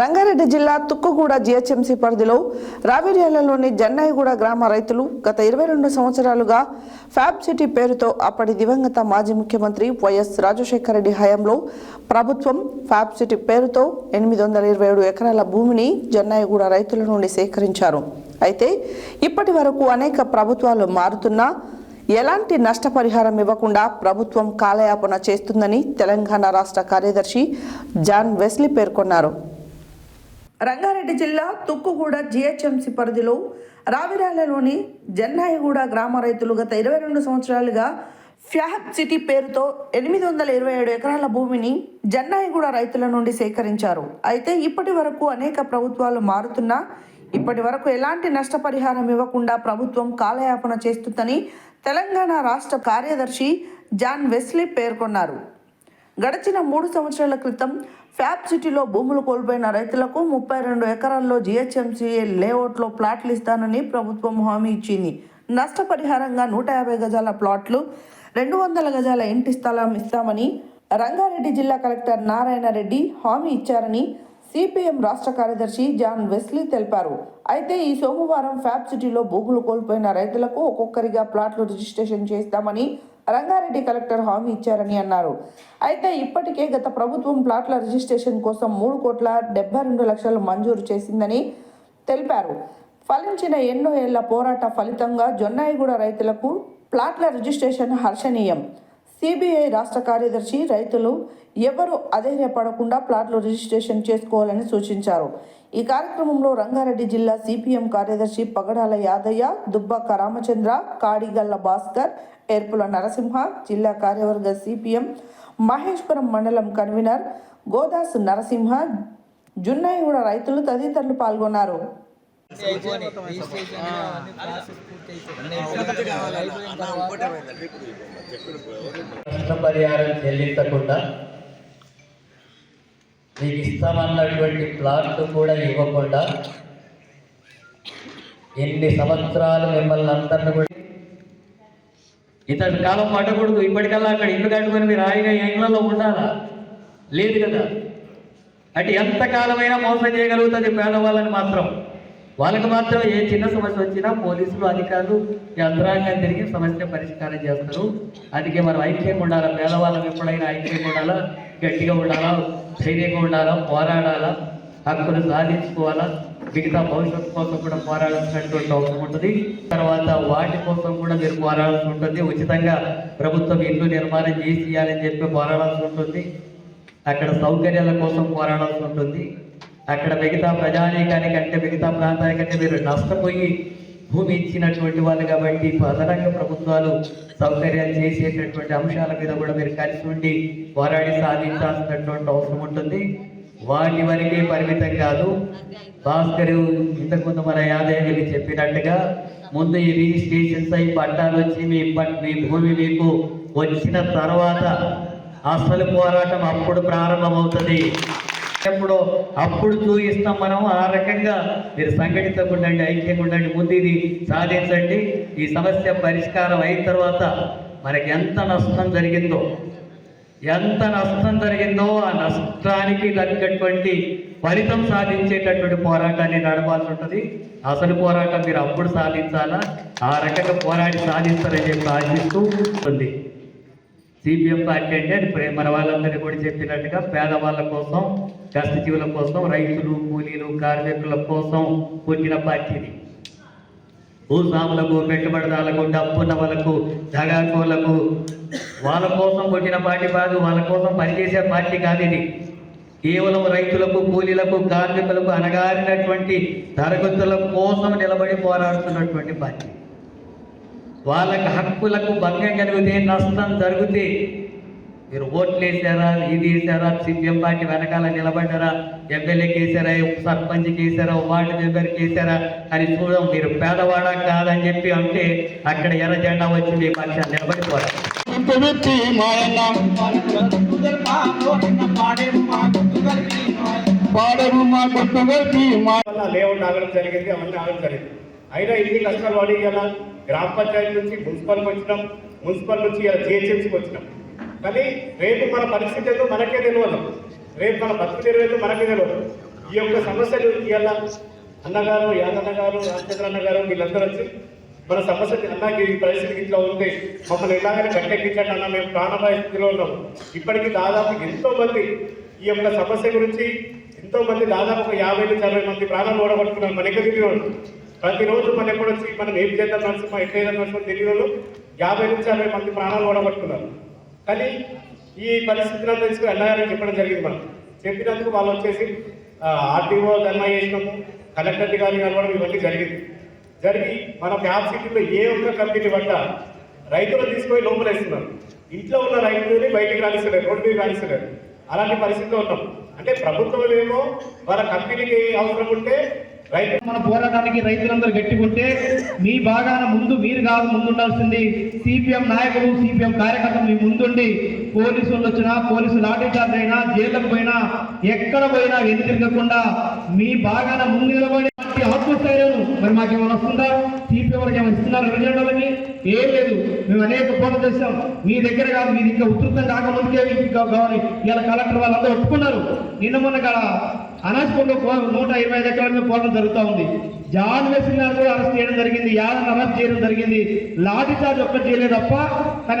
రంగారెడ్డి జిల్లా తుక్కుగూడ జీహెచ్ఎంసీ పరిధిలో రావిర్యాలలోని జన్నాయిగూడ గ్రామ రైతులు గత ఇరవై రెండు సంవత్సరాలుగా ఫ్యాబ్ సిటీ పేరుతో అప్పటి దివంగత మాజీ ముఖ్యమంత్రి వైఎస్ రాజశేఖర రెడ్డి హయాంలో ప్రభుత్వం ఫ్యాబ్ సిటీ పేరుతో ఎనిమిది వందల ఇరవై ఏడు ఎకరాల భూమిని జన్నాయిగూడ రైతుల నుండి సేకరించారు. అయితే ఇప్పటి వరకు అనేక ప్రభుత్వాలు మారుతున్నా ఎలాంటి నష్టపరిహారం ఇవ్వకుండా ప్రభుత్వం కాలయాపన చేస్తుందని తెలంగాణ రాష్ట్ర కార్యదర్శి జాన్ వెస్లీ పేర్కొన్నారు. రంగారెడ్డి జిల్లా తుక్కుగూడ జిహెచ్ఎంసి పరిధిలో రావిరాలలోని జన్నాయిగూడ గ్రామ రైతులు గత ఇరవై రెండు సంవత్సరాలుగా ఫ్యాబ్ సిటీ పేరుతో ఎనిమిది వందల ఇరవై ఏడు ఎకరాల భూమిని జన్నాయిగూడ రైతుల నుండి సేకరించారు. అయితే ఇప్పటి వరకు అనేక ప్రభుత్వాలు మారుతున్నా ఇప్పటి వరకు ఎలాంటి నష్టపరిహారం ఇవ్వకుండా ప్రభుత్వం కాలయాపన చేస్తుందని తెలంగాణ రాష్ట్ర కార్యదర్శి జాన్ వెస్లీ పేర్కొన్నారు. గడిచిన మూడు సంవత్సరాల క్రితం ఫ్యాబ్ సిటీలో భూములు కోల్పోయిన రైతులకు ముప్పై రెండు ఎకరాల్లో జిహెచ్ఎంసీఏ లేఅవుట్లో ప్లాట్లు ఇస్తానని ప్రభుత్వం హామీ ఇచ్చింది. నష్టపరిహారంగా నూట యాభై గజాల ప్లాట్లు రెండు వందల గజాల ఇంటి స్థలం ఇస్తామని రంగారెడ్డి జిల్లా కలెక్టర్ నారాయణ రెడ్డి హామీ ఇచ్చారని సిపిఎం రాష్ట్ర కార్యదర్శి జాన్ వెస్లీ తెలిపారు. అయితే ఈ సోమవారం ఫ్యాబ్ సిటీలో భూములు కోల్పోయిన రైతులకు ఒక్కొక్కరిగా ప్లాట్లు రిజిస్ట్రేషన్ చేస్తామని రంగారెడ్డి కలెక్టర్ హామీ ఇచ్చారని అన్నారు. అయితే ఇప్పటికే గత ప్రభుత్వం ప్లాట్ల రిజిస్ట్రేషన్ కోసం మూడు కోట్ల డెబ్బై రెండు లక్షలు మంజూరు చేసిందని తెలిపారు. ఫలించిన ఎన్నో ఏళ్ళ పోరాట ఫలితంగా జొన్నాయిగూడ రైతులకు ప్లాట్ల రిజిస్ట్రేషన్ హర్షణీయం. సిబిఐ రాష్ట్ర కార్యదర్శి రైతులు ఎవరు అధైర్యపడకుండా ప్లాట్లు రిజిస్ట్రేషన్ చేసుకోవాలని సూచించారు. ఈ కార్యక్రమంలో రంగారెడ్డి జిల్లా సిపిఎం కార్యదర్శి పగడాల యాదయ్య దుబ్బాక రామచంద్ర కాడిగల్ల భాస్కర్ ఏర్పుల నరసింహ జిల్లా కార్యవర్గ సిపిఎం మహేశ్వరం మండలం కన్వీనర్ గోదాస్ నరసింహ జున్నాయిగూడ రైతులు తదితరులు పాల్గొన్నారు. నష్టపరిహారం చెల్లించకుండా మీకు ఇస్తామన్నటువంటి ప్లాట్లు కూడా ఇవ్వకుండా ఎన్ని సంవత్సరాలు మిమ్మల్ని అందరిని కూడా ఇతని కాలం పట్టకూడదు ఇప్పటికల్లా అక్కడ ఇల్లు కట్టుకొని మీరు హాయిగా ఈ ఇళ్ళలో ఉండాలా? లేదు కదా. అటు ఎంతకాలమైనా మోసం చేయగలుగుతుంది పేదవాళ్ళని మాత్రం. వాళ్ళకి మాత్రం ఏ చిన్న సమస్య వచ్చినా పోలీసులు అధికారులు యంత్రాంగం తిరిగి సమస్య పరిష్కారం చేస్తారు. అందుకే మనం ఐక్యంగా ఉండాలా? పేదవాళ్ళం ఎప్పుడైనా ఐక్యంగా ఉండాలా? గట్టిగా ఉండాలా? ధైర్యంగా ఉండాలా? పోరాడాలా? హక్కులు సాధించుకోవాలా? మిగతా భవిష్యత్తు కోసం కూడా పోరాడాల్సినటువంటి అవసరం ఉంటుంది. తర్వాత వాటి కోసం కూడా మీరు పోరాడాల్సి ఉంటుంది. ఉచితంగా ప్రభుత్వం ఇల్లు నిర్మాణం చేసి ఇవ్వాలని చెప్పి పోరాడాల్సి ఉంటుంది. అక్కడ సౌకర్యాల కోసం పోరాడాల్సి ఉంటుంది. అక్కడ మిగతా ప్రజానీకానికంటే మిగతా ప్రాంతానికంటే మీరు నష్టపోయి భూమి ఇచ్చినటువంటి వాళ్ళు కాబట్టి అదనంగా ప్రభుత్వాలు సౌకర్యాలు చేసేటటువంటి అంశాల మీద కూడా మీరు కలిసి ఉండి పోరాడి సాధించాల్సినటువంటి అవసరం ఉంటుంది. వాటి వరకే పరిమితం కాదు. భాస్కర్ ఇంతకుముందు మన యాదయ్య చెప్పినట్టుగా ముందు ఈ రిజిస్ట్రేషన్స్ అయి పట్టాలు వచ్చి మీ మీ భూమి మీకు వచ్చిన తర్వాత అసలు పోరాటం అప్పుడు ప్రారంభమవుతుంది. ఎప్పుడో అప్పుడు చూపిస్తాం మనం. ఆ రకంగా మీరు సంఘటితంగా ఉండండి ఐక్యంగా ఉండండి ముందు ఇది సాధించండి. ఈ సమస్య పరిష్కారం అయిన తర్వాత మనకి ఎంత నష్టం జరిగిందో ఎంత నష్టం జరిగిందో ఆ నష్టానికి తగ్గటువంటి ఫలితం సాధించేటటువంటి పోరాటాన్ని నడపాల్సి ఉంటుంది. అసలు పోరాటం మీరు అప్పుడు సాధించాలా? ఆ రకంగా పోరాటం సాధిస్తారని చెప్పి ఆశిస్తూ ఉంటుంది. సిపిఎం పార్టీ అంటే అది మన వాళ్ళందరినీ కూడా చెప్పినట్టుగా పేదవాళ్ళ కోసం కష్టజీవుల కోసం రైతులు కూలీలు కార్మికుల కోసం పుట్టిన పార్టీది భూస్వాములకు పెట్టుబడిదారులకు డబ్బున్న వాళ్ళకు దగాకోలకు వాళ్ళ కోసం పుట్టిన పార్టీ కాదు వాళ్ళ కోసం పనిచేసే పార్టీ కాదు ఇది. కేవలం రైతులకు కూలీలకు కార్మికులకు అనగారినటువంటి తరగతుల కోసం నిలబడి పోరాడుతున్నటువంటి పార్టీ. వాళ్ళకి హక్కులకు భంగం కలిగితే నష్టం జరిగితే మీరు ఓట్లు వేసారా ఇది వేసారా సిపిఎం పార్టీ వెనకాల నిలబడ్డారా ఎమ్మెల్యేకి వేసారా సర్పంచ్కి వేసారా వార్డు మెంబర్కి వేసారా అని చూడడం మీరు పేదవాడా కాదని చెప్పి అంటే అక్కడ ఎర్ర జెండా వచ్చి మీ లేఅవుట్ ఆగడం జరిగింది అవన్నీ ఆగడం జరిగింది. అయినా ఇన్ని కష్టాలు ఇలా గ్రామ పంచాయతీ నుంచి మున్సిపల్కి వచ్చినాం మున్సిపల్ నుంచి జిహెచ్ఎంసీకి వచ్చినాం. కానీ రేపు మన పరిస్థితి ఏదో మనకే తెలియదు రేపు మన పరిస్థితి ఏదో మనకే తెలియదు ఈ యొక్క సమస్యలు ఇవాళ అన్నగారు యాదన్న గారు రామచంద్ర అన్న గారు వీళ్ళందరూ వచ్చి మన సమస్య అన్నకి ఈ పరిస్థితి ఇట్లా ఉంది. మమ్మల్ని ఎలాగైనా గట్టెక్కించండి అన్న మేము ప్రాణపాయ స్థితిలో ఉన్నాం. ఇప్పటికీ దాదాపు ఎంతో మంది ఈ యొక్క సమస్య గురించి ఎంతో మంది దాదాపు ఒక యాభై నుంచి అరవై మంది ప్రాణాలు ఓడబడుతున్నారు మన ఎక్కడ తిరిగి ప్రతిరోజు మన ఎప్పుడు వచ్చి మనం ఏం చేద్దాం నరసింహ ఎట్లా చేద్దాం తెలియదు. యాభై నుంచి అరవై మంది ప్రాణాలు ఓడగొట్టుకున్నారు. కానీ ఈ పరిస్థితులను తెలుసుకుని అన్నగారని చెప్పడం జరిగింది మనం. చెప్పినందుకు వాళ్ళు వచ్చేసి ఆర్టీఓ ధర్నా చేసినాము కలెక్టర్ గారి కలవడం ఇవన్నీ జరిగింది. జరిగి మన క్యాబ్ సిటీలో ఏ ఒక్క కంపెనీ పడ్డ రైతులు తీసుకొని లోపలేస్తున్నారు ఇంట్లో ఉన్న రైతులని బయటికి రాణిస్తలేరు రోడ్డు మీద రాణిస్తలేరు అలాంటి పరిస్థితిలో ఉన్నాం. అంటే ప్రభుత్వం ఏమో వాళ్ళ కంపెనీకి అవసరం ఉంటే రైతు మన పోరాటానికి రైతులందరూ గట్టికుంటే మీ భాగాన ముందు మీరు కాదు ముందుండాల్సింది సిపిఎం నాయకులు సిపిఎం కార్యకర్తలు మీ ముందుండి పోలీసులు వచ్చినా పోలీసు లాఠీ చార్జ్ అయినా జైళ్ళకు పోయినా ఎక్కడ పోయినా వెను తిరగకుండా మీ భాగాన ముందు నిలబడి ఆత్మస్థైర్యం మరి మాకేమైనా వస్తుందా? టీపీ వాళ్ళకి ఏమైనా ఇస్తున్నారు? రిజల్ట్లకి ఏం లేదు. మేము అనేక పోటీ చేస్తాం మీ దగ్గర కాదు మీది ఇంకా ఉధృతం కాకముందుకే కావాలి. ఇలా కలెక్టర్ వాళ్ళందరూ ఒప్పుకున్నారు. నిన్న మొన్న కాడ అనాజ్పూర్లో నూట ఇరవై ఐదు ఎకరాల మీద పోవడం జరుగుతూ ఉంది. జాన్ వెస్లిన్ కూడా అరెస్ట్ చేయడం జరిగింది. యాదన్ అరెస్ట్ చేయడం జరిగింది. లాఠీ చార్జ్ ఒక్కటి చేయలేదు తప్ప